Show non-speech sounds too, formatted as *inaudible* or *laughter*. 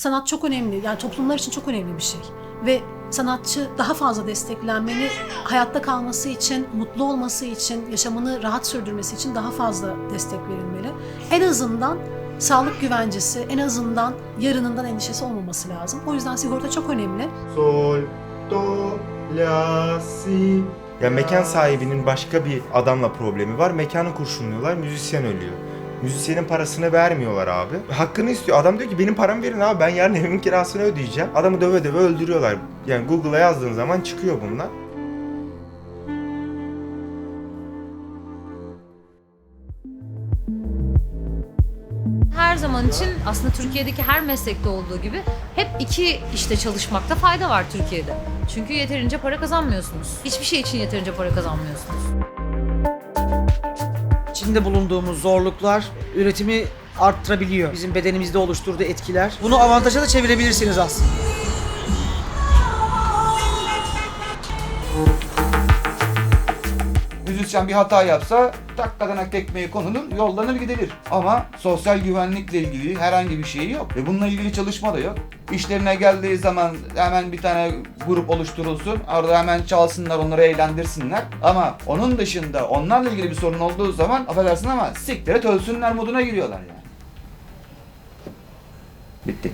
sanat çok önemli. Yani toplumlar için çok önemli bir şey. Ve sanatçı daha fazla desteklenmeli. Hayatta kalması için, mutlu olması için, yaşamını rahat sürdürmesi için daha fazla destek verilmeli. En azından sağlık güvencesi, en azından yarınından endişesi olmaması lazım. O yüzden sigorta çok önemli. Sol, do, la, si. Ya mekan sahibinin başka bir adamla problemi var. Mekanı kurşunluyorlar, müzisyen ölüyor. Müzisyenin parasını vermiyorlar abi. Hakkını istiyor. Adam diyor ki benim paramı verin abi ben yarın *laughs* evimin kirasını ödeyeceğim. Adamı döve döve öldürüyorlar. Yani Google'a yazdığın zaman çıkıyor bunlar. Her zaman için aslında Türkiye'deki her meslekte olduğu gibi hep iki işte çalışmakta fayda var Türkiye'de. Çünkü yeterince para kazanmıyorsunuz. Hiçbir şey için yeterince para kazanmıyorsunuz. İçinde bulunduğumuz zorluklar üretimi arttırabiliyor. Bizim bedenimizde oluşturduğu etkiler. Bunu avantaja da çevirebilirsiniz aslında. Müzisyen bir hata yapsa tak kadanak tekmeyi konulur, yollanır gidilir. Ama sosyal güvenlikle ilgili herhangi bir şey yok. Ve bununla ilgili çalışma da yok. İşlerine geldiği zaman hemen bir tane grup oluşturulsun. Orada hemen çalsınlar, onları eğlendirsinler. Ama onun dışında onlarla ilgili bir sorun olduğu zaman affedersin ama siktir et ölsünler moduna giriyorlar yani. Bitti.